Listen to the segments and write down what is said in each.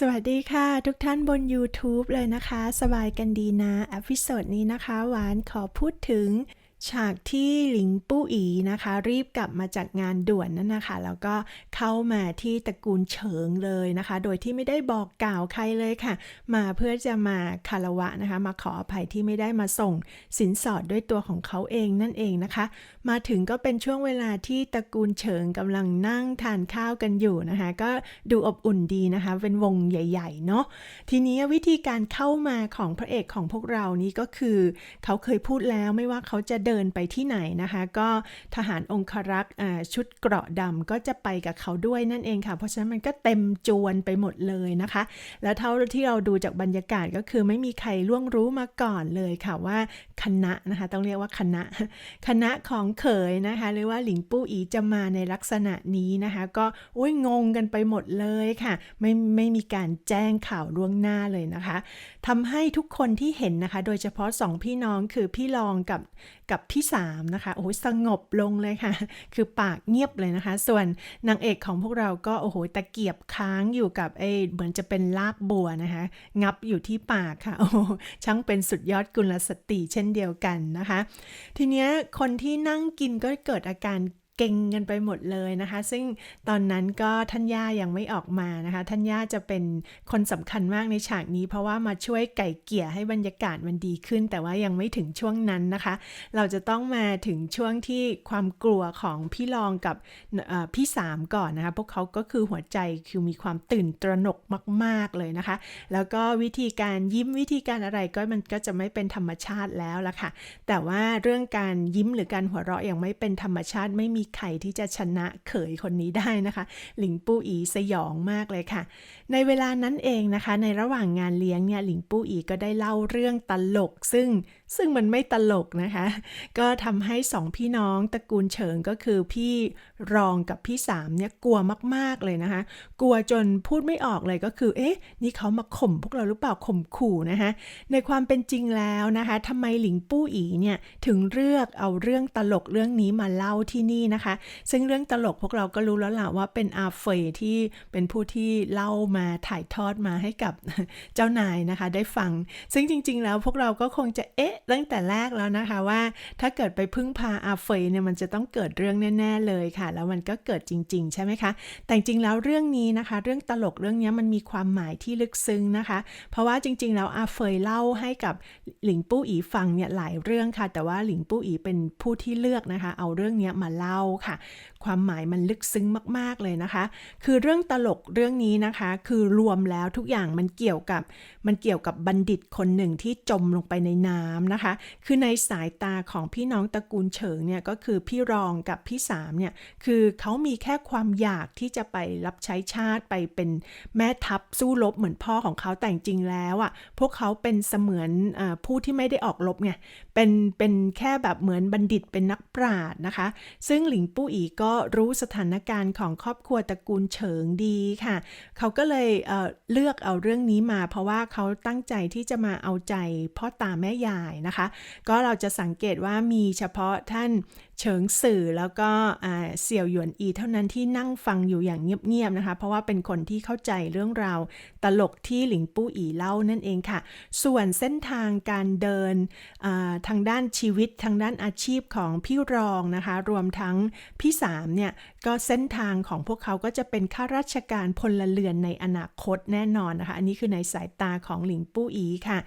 สวัสดีค่ะทุกท่านบน YouTube เลยนะคะ สบายกันดีนะอพิโซดนี้นะคะ หวานขอพูดถึง ฉากที่หลิงปู้อีนะคะ รีบกลับมาจากงานด่วนนั่นนะคะ แล้วก็เข้ามาที่ตระกูลเฉิงเลยนะคะ โดยที่ไม่ได้บอกกล่าวใครเลยค่ะ มาเพื่อจะมาคารวะนะคะ มาขออภัยที่ไม่ได้มาส่งสินสอดด้วยตัวของเขาเองนั่นเองนะคะ มาถึงก็เป็นช่วงเวลาที่ตระกูลเฉิงกำลังนั่งทานข้าวกันอยู่นะคะ ก็ดูอบอุ่นดีนะคะ เป็นวงใหญ่ๆเนาะทีนี้วิธีการเข้ามาของพระเอกของพวกเรานี้ก็คือ เขาเคยพูดแล้วไม่ว่าเขาจะเดินไปที่ไหนนะคะ ก็ทหารองครักษ์ชุดเกราะดำก็จะไปกับเขาด้วยนั่นเองค่ะ เพราะฉะนั้นมันก็เต็มจวนไปหมดเลยนะคะ แล้วเท่าที่เราดูจากบรรยากาศก็คือไม่มีใครล่วงรู้มาก่อนเลยค่ะว่าคณะนะคะต้องเรียกว่าคณะ คณะของเขยนะคะหรือว่าหลิงปู้อีจะมาในลักษณะนี้นะคะ ก็อุ้ยงงกันไปหมดเลยค่ะ ไม่ไม่มีการแจ้งข่าวล่วงหน้าเลยนะคะทำให้ทุกคนที่เห็นนะคะ โดยเฉพาะสองพี่น้องคือพี่รองกับกับที่สามนะคะโอ้โหสงบลงเลยค่ะ คือปากเงียบเลยนะคะ ส่วนนางเอกของพวกเราก็โอ้โหตะเกียบค้างอยู่กับไอ้เหมือนจะเป็นลากบัวนะคะ งับอยู่ที่ปากค่ะโอ้ช่างเป็นสุดยอดกุลสตรีเช่นเดียวกันนะคะ ทีเนี้ยคนที่นั่งกินก็เกิดอาการ เก่งกันไปหมดเลยนะคะ ซึ่งตอนนั้นก็ท่านย่ายังไม่ออกมานะคะ ท่านย่าจะเป็นคนสำคัญมากในฉากนี้ เพราะว่ามาช่วยไก่เกี่ยให้บรรยากาศมันดีขึ้น แต่ว่ายังไม่ถึงช่วงนั้นนะคะ เราจะต้องมาถึงช่วงที่ความกลัวของพี่รองกับพี่สามก่อนนะคะ พวกเขาก็คือหัวใจคือมีความตื่นตระหนกมาก ๆเลยนะคะ แล้วก็วิธีการยิ้มวิธีการอะไรก็มันก็จะไม่เป็นธรรมชาติแล้วละค่ะ แต่ว่าเรื่องการยิ้มหรือการหัวเราะอย่างไม่เป็นธรรมชาติไม่มีใครที่จะชนะเขยคนนี้ได้นะคะ หลิงปู้อีสยองมากเลยค่ะ ในเวลานั้นเองนะคะ ในระหว่างงานเลี้ยงเนี่ยหลิงปู้อีก็ได้เล่าเรื่องตลก ซึ่งซึ่งมันไม่ตลกนะคะ ก็ทำให้สองพี่น้องตระกูลเฉิงก็คือพี่รองกับพี่สามเนี่ยกลัวมากๆเลยนะคะ กลัวจนพูดไม่ออกเลยก็คือ เอ๊ะ นี่เขามาข่มพวกเราหรือเปล่าข่มขู่นะคะในความเป็นจริงแล้วนะคะทำไมหลิงปู้อีเนี่ยถึงเลือกเอาเรื่องตลกเรื่องนี้มาเล่าที่นี่นะคะซึ่งเรื่องตลกพวกเราก็รู้แล้วล่ะว่าเป็นอาเฟยที่เป็นผู้ที่เล่ามาถ่ายทอดมาให้กับเจ้านายนะคะได้ฟัง ซึ่งจริง ๆ แล้วพวกเราก็คงจะเอ๊ะตั้งแต่แรกแล้วนะคะว่า ถ้าเกิดไปพึ่งพาอาเฟยเนี่ยมันจะต้องเกิดเรื่องแน่ ๆ เลยค่ะ แล้วมันก็เกิดจริง ๆ ใช่ไหมคะ แต่จริงๆแล้วเรื่องนี้นะคะ เรื่องตลกเรื่องนี้มันมีความหมายที่ลึกซึ้งนะคะ เพราะว่าจริง ๆ แล้วอาเฟยเล่าให้กับหลิงปู้อีฟังเนี่ยหลายเรื่องค่ะ แต่ว่าหลิงปู้อีเป็นผู้ที่เลือกนะคะ เอาเรื่องนี้มาเล่าค่ะ ความหมายมันลึกซึ้งมาก ๆ เลยนะคะ คือเรื่องตลกเรื่องนี้นะคะ คือรวมแล้วทุกอย่างมันเกี่ยวกับ มันเกี่ยวกับบัณฑิตคนหนึ่งที่จมลงไปในน้ำนะคะ คือในสายตาของพี่น้องตระกูลเฉิงเนี่ยก็คือพี่รองกับพี่สามเนี่ย คือเขามีแค่ความอยากที่จะไปรับใช้ชาติไปเป็นแม่ทัพสู้รบเหมือนพ่อของเขาแต่จริงๆแล้วอะ พวกเขาเป็นเสมือนอผู้ที่ไม่ได้ออกรบไง เป็น เป็นแค่แบบเหมือนบัณฑิตเป็นนักปราชญ์นะคะ ซึ่งหลิงปู้อีก็รู้สถานการณ์ของครอบครัวตระกูลเฉิงดีค่ะ เขาก็เลยเเลือกเอาเรื่องนี้มา เพราะว่าเขาตั้งใจที่จะมาเอาใจพ่อตาแม่ยายนะคะ ก็เราจะสังเกตว่ามีเฉพาะท่าน เฉิงสื่อแล้วก็เสี่ยวหยวนอีเท่านั้นที่นั่งฟังอยู่อย่างเงียบๆนะคะ เพราะว่าเป็นคนที่เข้าใจเรื่องราวตลกที่หลิงปู้อีเล่านั่นเองค่ะ ส่วนเส้นทางการเดินทางด้านชีวิตทางด้านอาชีพของพี่รองนะคะ รวมทั้งพี่สามเนี่ยก็เส้นทางของพวกเขาก็จะเป็นข้าราชการพลเรือนในอนาคตแน่นอนนะคะ อันนี้คือในสายตาของหลิงปู้อีค่ะ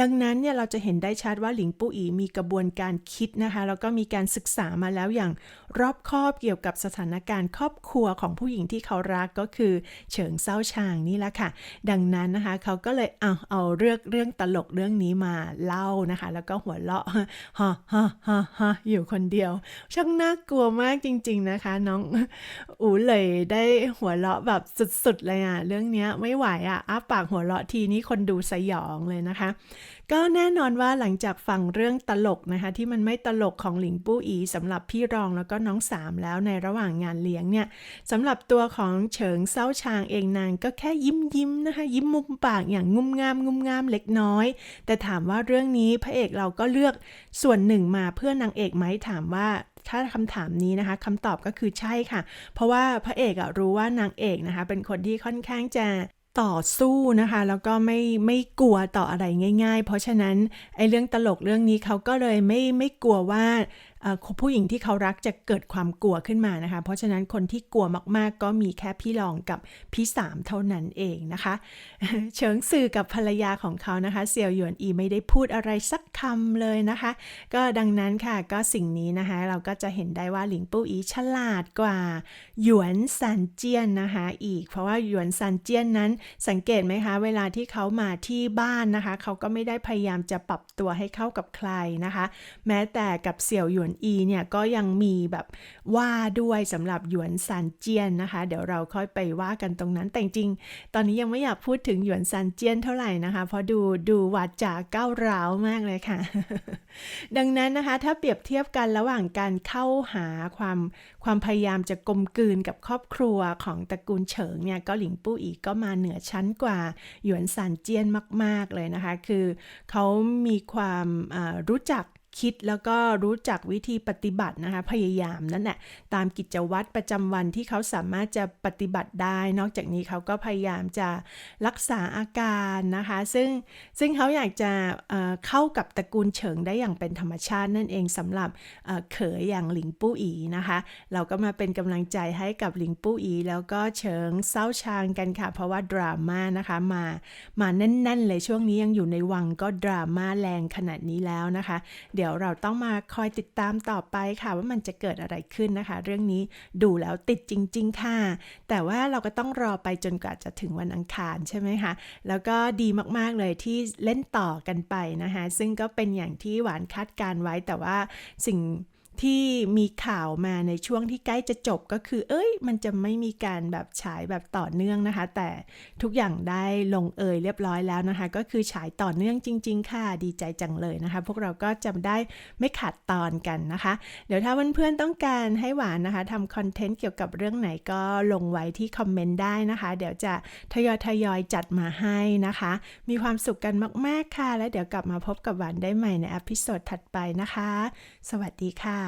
ดังนั้นเนี่ยเราจะเห็นได้ชัดว่าหลิงปู้อีมีกระบวนการคิดนะคะแล้วก็มีการศึกษามาแล้วอย่างรอบคอบเกี่ยวกับสถานการณ์ครอบครัวของผู้หญิงที่เขารักก็คือเฉิงเซาชางนี่แหละค่ะ ดังนั้นนะคะเขาก็เลยเอาเอาเรื่องเรื่องตลกเรื่องนี้มาเล่านะคะ แล้วก็หัวเราะฮ่าฮ่าฮ่าฮ่าอยู่คนเดียว ช่างน่ากลัวมากจริง ๆนะคะ น้องอูเลยได้หัวเราะแบบสุดๆเลยอะเรื่องนี้ไม่ไหวอะอ้าปากหัวเราะทีนี้คนดูสยองเลยนะคะ ก็แน่นอนว่าหลังจากฟังเรื่องตลกนะคะ ที่มันไม่ตลกของหลิงปู้อีสำำหรับพี่รองแล้วก็น้องสามแล้วในระหว่างงานเลี้ยงเนี่ยสำหรับตัวของเฉิงเซาชางเองนางก็แค่ยิ้มยิ้มนะคะ ยิ้มมุมปากอย่างงุมงามงุมงามเล็กน้อย แต่ถามว่าเรื่องนี้พระเอกเราก็เลือกส่วนหนึ่งมาเพื่อนางเอกไหมถามว่าถ้าคำถามนี้นะคะคำตอบก็คือใช่ค่ะ เพราะว่าพระเอกอะรู้ว่านางเอกนะคะ เป็นคนที่ค่อนข้างจะต่อสู้นะคะ แล้วก็ไม่ไม่กลัวต่ออะไรง่าย ๆ เพราะฉะนั้นไอ้เรื่องตลกเรื่องนี้เขาก็เลยไม่ไม่กลัวว่า ผู้หญิงที่เขารักจะเกิดความกลัวขึ้นมานะคะ เพราะฉะนั้นคนที่กลัวมากๆ ก็มีแค่พี่รองกับพี่สามเท่านั้นเองนะคะ เฉิงสื่อกับภรรยาของเขานะคะเสี่ยวหยวนอีไม่ได้พูดอะไรสักคำเลยนะคะ ก็ดังนั้นค่ะก็สิ่งนี้นะคะ เราก็จะเห็นได้ว่าหลิงปู้อีฉลาดกว่าหยวนซันเจียนนะคะอีก เพราะว่าหยวนซันเจียนนั้นสังเกตไหมคะ เวลาที่เขามาที่บ้านนะคะ เขาก็ไม่ได้พยายามจะปรับตัวให้เข้ากับใครนะคะ แม้แต่กับเสี่ยวหยวนอีเนี่ยก็ยังมีแบบว่าด้วยสำหรับหยวนซันเจียนนะคะ เดี๋ยวเราค่อยไปว่ากันตรงนั้นแต่จริง ตอนนี้ยังไม่อยากพูดถึงหยวนซันเจียนเท่าไหร่นะคะ เพราะดูดูวาจาก้าวร้าวมากเลยค่ะ ดังนั้นนะคะถ้าเปรียบเทียบกันระหว่างการเข้าหาความความพยายามจะกลมกลืนกับครอบครัวของตระกูลเฉิงเนี่ยก็หลิงปู้อีก็มาเหนือชั้นกว่าหยวนซานเจียนมาก ๆเลยนะคะ คือเขามีความรู้จัก คิดแล้วก็รู้จักวิธีปฏิบัตินะคะ พยายามนั่นแหละตามกิจวัตรประจำวันที่เขาสามารถจะปฏิบัติได้ นอกจากนี้เขาก็พยายามจะรักษาอาการนะคะ ซึ่งซึ่งเขาอยากจะเอ่อเข้ากับตระกูลเฉิงได้อย่างเป็นธรรมชาตินั่นเองสำหรับเอ่อเขยอย่างหลิงปู้อีนะคะ เราก็มาเป็นกำลังใจให้กับหลิงปู้อี แล้วก็เฉิงเศร้าชางกันค่ะ เพราะว่าดราม่านะคะมามาแน่นๆเลยช่วงนี้ยังอยู่ในวังก็ดราม่าแรงขนาดนี้แล้วนะคะ เดี๋ยวเราต้องมาคอยติดตามต่อไปค่ะ ว่ามันจะเกิดอะไรขึ้นนะคะ เรื่องนี้ดูแล้วติดจริง ๆ ค่ะ แต่ว่าเราก็ต้องรอไปจนกว่าจะถึงวันอังคารใช่ไหมคะแล้วก็ดีมากๆเลยที่เล่นต่อกันไปนะคะ ซึ่งก็เป็นอย่างที่หวานคาดการไว้แต่ว่าสิ่ง ที่มีข่าวมาในช่วงที่ใกล้จะจบก็คือ เอ้ย มันจะไม่มีการแบบฉายแบบต่อเนื่องนะคะ แต่ทุกอย่างได้ลงเอยเรียบร้อยแล้วนะคะ ก็คือฉายต่อเนื่องจริง ๆ ค่ะ ดีใจจังเลยนะคะ พวกเราก็จะได้ไม่ขาดตอนกันนะคะ เดี๋ยวถ้าเพื่อนๆต้องการให้หวานนะคะทำคอนเทนต์เกี่ยวกับเรื่องไหนก็ลงไว้ที่คอมเมนต์ได้นะคะ เดี๋ยวจะทยอยทยอยจัดมาให้นะคะ มีความสุขกันมาก ๆค่ะ แล้วเดี๋ยวกลับมาพบกับหวานได้ใหม่ในอพิโซดถัดไปนะคะ สวัสดีค่ะ